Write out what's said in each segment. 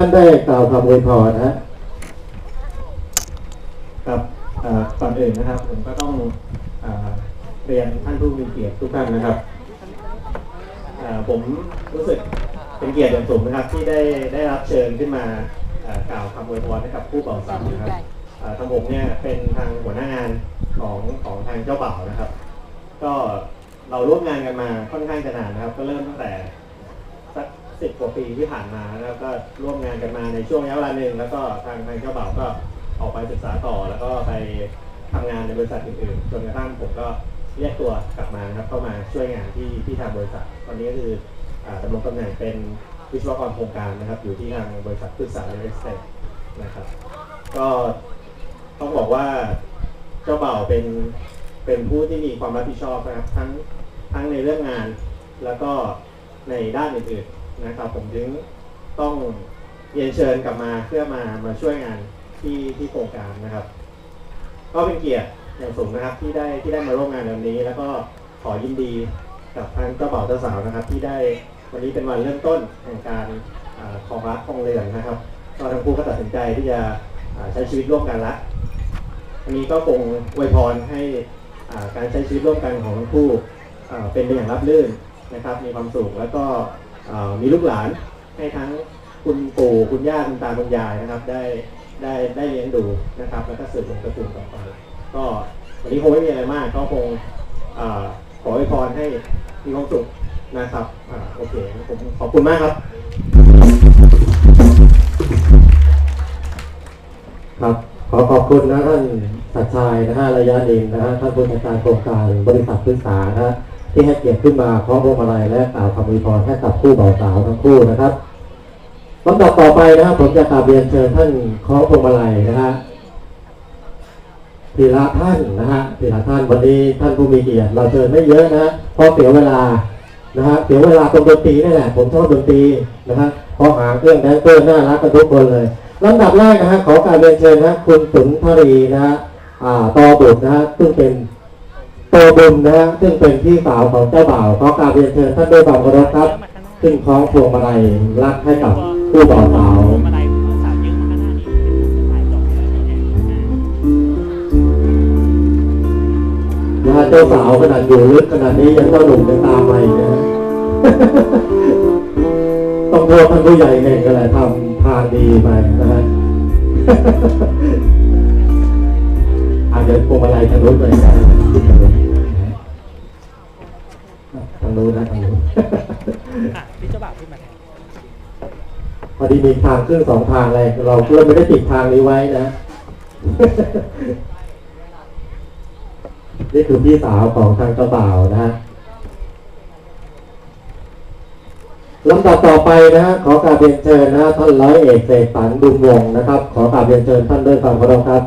ท่านได้กล่าวคำอวยพรนะฮะครับเอ่อก่อนอื่นนะครับ ผมก็ต้องเอ่อเรียนท่านผู้มีเกียรติทุกท่านนะครับเอ่อผมรู้สึกเป็นเกียรติอย่างสูงนะครับ ที่ได้ได้รับเชิญขึ้นมาเอ่อกล่าวคำอวยพรให้กับผู้เป่าสามนะครับเอ่อทางผมเนี่ยเป็นทางหัวหน้างานของของทางเจ้าบ่าวนะครับ ก็เราร่วมงานกันมาค่อนข้างจะนานนะครับ ก็เริ่มตั้งแต่ สิบกว่าปีที่ผ่านมาแล้วก็ร่วมงานกันมาในช่วงระยะเวลาหนึ่งแล้วก็ทางทางเจ้าบ่าวก็ออกไปศึกษาต่อ แล้วก็ไปทำงานในบริษัทอื่นๆจนกระทั่งผมก็เรียกตัวกลับมานะครับเข้ามาช่วยงานที่ที่ทางบริษัท ตอนนี้ก็คืออ่าดำรงตำแหน่งเป็นวิศวกรโครงการนะครับ อยู่ที่ทางบริษัทพฤกษาเรลสเตทนะครับ ก็ต้องบอกว่าเจ้าบ่าวเป็นเป็นผู้ที่มีความรับผิดชอบนะครับทั้งทั้งในเรื่องงานแล้วก็ในด้านอื่นๆ นะครับผมถึงต้องเรียนเชิญกลับมาเพื่อมามาช่วยงานที่ที่โครงการนะครับ ก็เป็นเกียรติอย่างสูงนะครับที่ได้ที่ได้มาร่วมงานวันนี้ แล้วก็ขอยินดีกับทางเจ้าบ่าวเจ้าสาวนะครับ ที่ได้วันนี้เป็นวันเริ่มต้นแห่งการอของรักของเรือนนะครับก็ทั้งคู่ก็ตัดสินใจที่จะใช้ชีวิตร่วมกันละอันนี้ก็คงอวยพรให้การใช้ชีวิตร่วมกันของทั้งคู่เป็นไปอย่างราบรื่นนะครับ มีความสุขแล้วก็ มีลูกหลานให้ทั้งคุณปู่คุณย่าคุณตาคุณยายนะครับ ได้ได้ได้เลี้ยงดูนะครับ แล้วก็สืบวงตระกูลต่อไปก็วันนี้คงไม่มีอะไรมาก ก็คงอขออวยพรให้มีความสุขนะครับอโอเคผมขอบคุณมากครับ ครับขอขอบคุณนะท่านสัตชัยนะฮะระยะดินนะฮะท่านผู้จัดการโครงการบริษัทพฤกษานะฮะ ที่ให้เกียรติขึ้นมาพร้อมพวงมาลัยและกล่าวคำอวยพรให้กับคู่บ่าวสาวทั้งคู่นะครับลำดับต่อไปนะครับผมจะกราบเรียนเชิญท่านคล้องพวงมาลัยนะฮะทีละท่านนะฮะทีละท่านวันนี้ท่านผู้มีเกียรติเราเชิญไม่เยอะนะเพราะเสียเวลานะฮะเสียเวลาตรงดนตรีนี่แหละผมชอบดนตรีนะฮะเพราะหางเครื่องแดนเซอร์น่ารักกันทุกคนเลยลำดับแรกนะฮะขอการเรียนเชิญนะคุณสุนทรีนะฮะอ่อบุตรนะฮะซึ่งเป็น โตบุญนะฮะซึ่งเป็นพี่สาวของเจ้าบ่าวขอกรารเรียนเชิญท่านด้วยความเคารพครับ ซึ่งคล้องพวงมาลัยรักให้กับผู้บ่าวสาวนะฮะเจ้าสาวขนาดอยู่ลึกขนาดนี้ยังเจ้าหนุ่มยังตามมาอีกนะฮะต้องโทษท่านผู้ใหญ่เองก็เลยทำทานดีไปนะฮะอาจจะพวงมาลัยทางนู้นเลยนะ นู้นนะทางนู้นอะพี่เจ้าบ่าวขึ้นมาแทนพอดีมีทางขึ้นสองทางเลยเราเพื่อไม่ได้ติดทางนี้ไว้นะ นี่คือพี่สาวของทางเจ้าบ่าวนะฮะลำดับต่อไปนะฮะขอกราบเรียนเชิญนะฮะท่านร้อยเอกเสกสรรบุญวงศ์นะครับ ขอกราบเรียนเชิญท่านด้วยความเคารพครับ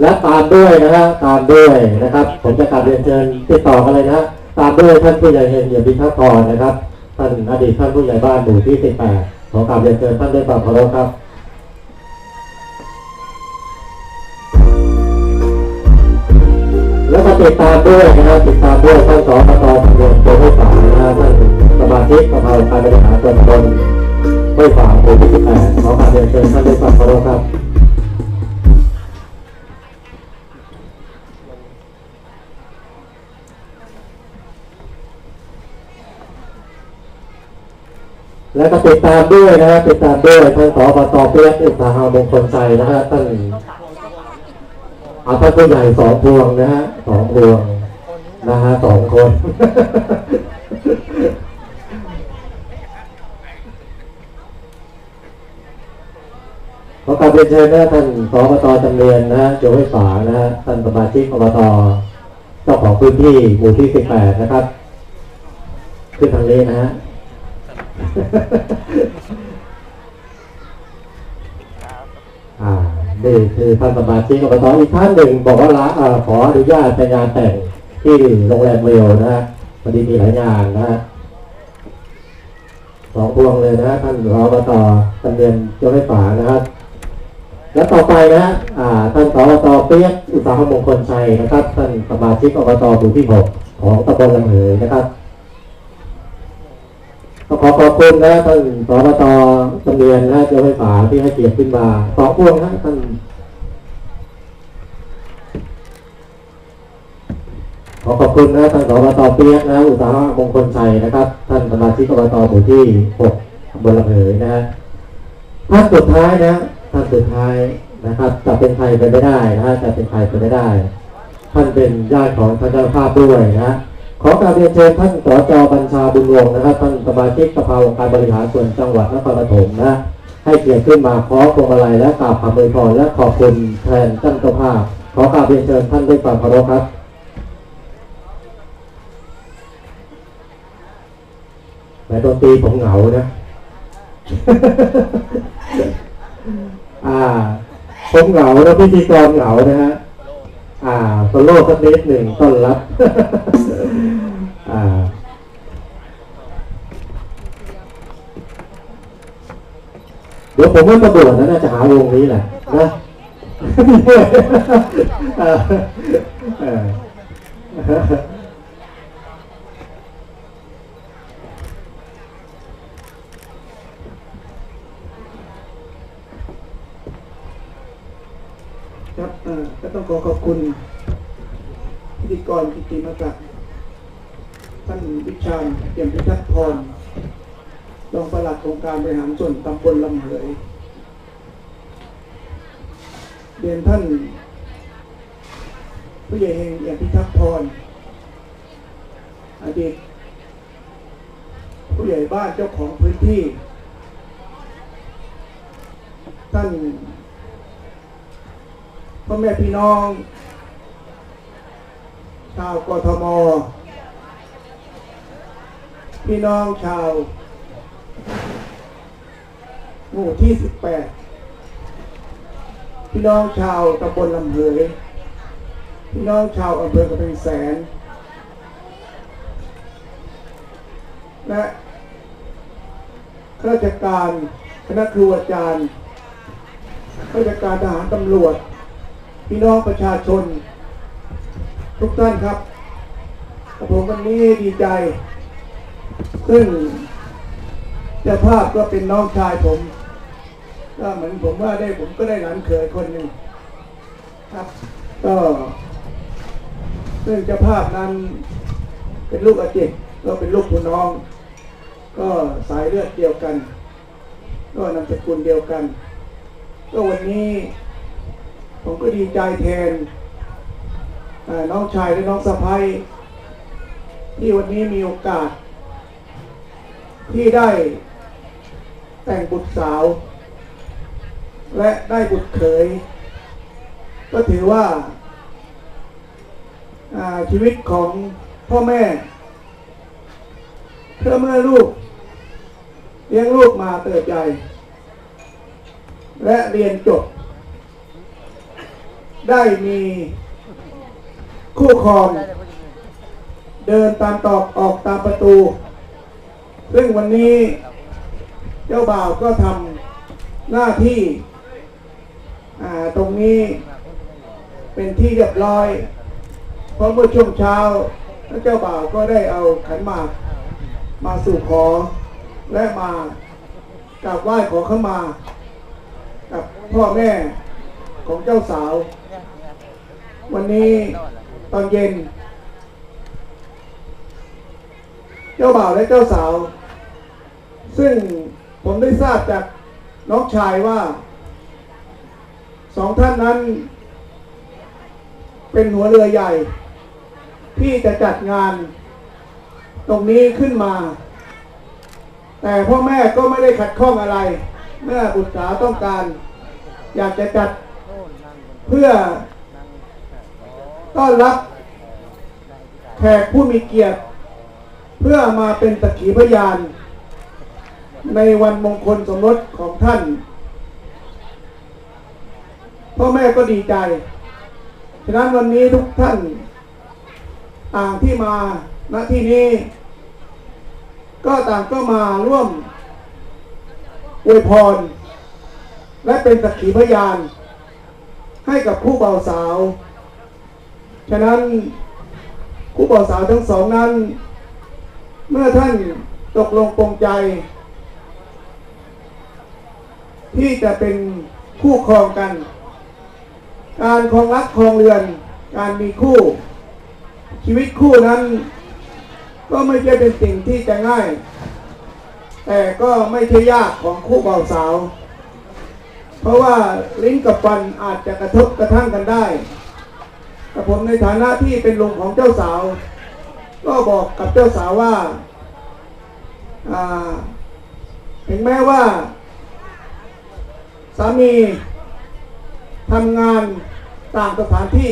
และตามด้วยนะฮะตามด้วยนะครับ ผมจะกราบเรียนเชิญติดต่อกันเลยนะฮะ ตามด้วยท่านผู้ใหญ่เห็นเหยียบพิทักษ์กรนะครับท่านอดีตท่านผู้ใหญ่บ้านหมู่ที่18ขอกราบเรียนเชิญท่านด้วยความเคารพครับแล้วก็ติดตามด้วยนะครับติดตามด้วยท่านสปตตำรวจโพธิ์ฝางนะฮะท่านสมาชิกสภาการบริหารส่วนตำบลห้วยฝางหมู่ที่18ขอกราบเรียนเชิญท่าน แล้วก็ติดตามด้วยนะฮะติดตามด้วยทานสปตเปียกอุตสาหมงคลใจนะฮะท่านอาท่านผู้ใหญ่สองพวงนะฮะสองพวงนะฮะสองคนขอกราบเรียนเชิญนะท่านสปตจำเรียนนะฮะโจห้วยฝานะฮะท่านสมาชิกอบตเจ้าของพื้นที่หมู่ที่ 18 นะครับ ขึ้นทางนี้นะฮะ นี่คือท่านสมาชิกอบตอีกท่านหนึ่งบอกว่าละขออนุญาตไปงานแต่งที่โรงแรมเรียวนะฮะพอดีมีหลายงานนะฮะสองพวงเลยนะฮะท่านรอบตตำเนียนเจ้าให้ฝานะครับและต่อไปนะฮะอ่าท่านสอบตเปียกอุตสาหมงคลชัยนะครับ ท่านสมาชิกอบตหมู่ที่หกของตำบลลำเหยนะครับ ก็ขอขอบคุณนะท่านสบตจำเนียนและเจ้าไฟฟ้าที่ให้เกียรติขึ้นมาสองพวงนะท่านขอขอบคุณนะท่านสบตเปียกนะอุตสาหมงคลชัยนะครับ ท่านสมาชิกอบตหมู่ที่หกตำบลลำเหยนะฮะท่านสุดท้ายนะท่านสุดท้ายนะครับจะเป็นใครไปไม่ได้นะฮะจะเป็นใครไปไม่ได้ ท่านเป็นญาติของท่านเจ้าภาพด้วยนะ ขอกราบเรียนเชิญท่านสจบัญชาบุญวงศ์นะครับท่านสมาชิกสภาองค์การบริหารส่วนจังหวัดนครปฐมนะให้เกียรติขึ้นมาขอพวงมาลัยและกราบคำอวยพรและขอบคุณแทนท่านเจ้าภาพขอกราบเรียนเชิญท่านด้วยความเคารพครับแต่ดนตรีผมเหงานะอ่า ผมเหงาแล้วพิธีกรเหงานะฮะอ่าโซโล่สักนิดหนึ่งต้อนรับ อ่า เดี๋ยวผมว่าตำรวจนะน่าจะหาวงนี้แหละนะครับก็ต้องขอขอบคุณพิธีกรกิติมศักดิ์ท่านวิชาญเปี่ยมพิทักษ์พร รองปลัดองค์การบริหารส่วนตำบลลำเหยเรียนท่านผู้ใหญ่เฮงเอียพิทักษ์พรอดีตผู้ใหญ่บ้านเจ้าของพื้นที่ ท่านพ่อแม่พี่น้อง ชาวกทม พี่น้องชาว หมู่ที่18พี่น้องชาวตำบลลำเหยพี่น้องชาวอำเภอกระเพ็งแสน และข้าราชการคณะครูอาจารย์ข้าราชการทหารตำรวจ พี่น้องประชาชน ทุกท่านครับกับผมวันนี้ดีใจ ซึ่งเจ้าภาพก็เป็นน้องชายผม ก็เหมือนผมว่าได้ผมก็ได้หลานเขยคนหนึ่งครับ ก็ซึ่องเจ้าภาพนั้น เป็นลูกอาเจกก็เป็นลูกพี่น้อง ก็สายเลือดเดียวกัน ก็นามสกุลเดียวกัน ก็วันนี้ผมก็ดีใจแทนน้องชายและน้องสะพ้ยที่วันนี้มีโอกาส ที่ได้แต่งบุตรสาว และได้บุตรเขย ก็ถือว่าาชีวิตของพ่อแม่เพื่อเมื่อลูกเลี้ยงลูกมาเติบใหญ่และเรียนจบ ได้มีคู่ครอง เดินตามตอกออกตามประตู ซึ่งวันนี้เจ้าบ่าวก็ทำหน้าที่ ตรงนี้เป็นที่เรียบร้อย เพราะเมื่อช่วงเช้าเจ้าบ่าวก็ได้เอาขันหมากมาสู่ขอและมากราบไหว้ขอเข้ามา กับพ่อแม่ของเจ้าสาว วันนี้ตอนเย็น เจ้าบ่าวและเจ้าสาว ซึ่งผมได้ทราบจากน้องชายว่า องท่านนั้น เป็นหัวเรือใหญ่ ที่จะจัดงาน ตรงนี้ขึ้นมา แต่พ่อแม่ก็ไม่ได้ขัดข้องอะไร เมื่อบุตรสาวต้องการ อยากจะจัดเพื่อต้อนรับแขกผู้มีเกียรติ เพื่อมาเป็นสักขีพยาน ในวันมงคลสมรสของท่าน พ่อแม่ก็ดีใจ ฉะนั้นวันนี้ทุกท่านต่างที่มาณที่นี้ ก็ต่างก็มาร่วมอวยพร และเป็นสักขีพยาน ให้กับผู้บ่าวสาว ฉะนั้นคู่บ่าวสาวทั้งสองนั้น เมื่อท่านตกลงปรงใจ ที่จะเป็นคู่ครองกัน การครองรักครองเรือน การมีคู่ ชีวิตคู่นั้น ก็ไม่ใช่เป็นสิ่งที่จะง่าย แต่ก็ไม่ใช่ยากของคู่บ่าวสาว เพราะว่าลิ้นกับฟันอาจจะกระทบกระทั่งกันได้แต่ผมในฐานะที่เป็นลุงของเจ้าสาว ก็บอกกับเจ้าสาวว่าอ่าถึงแม้ว่า สามี ทำงานต่างสถานที่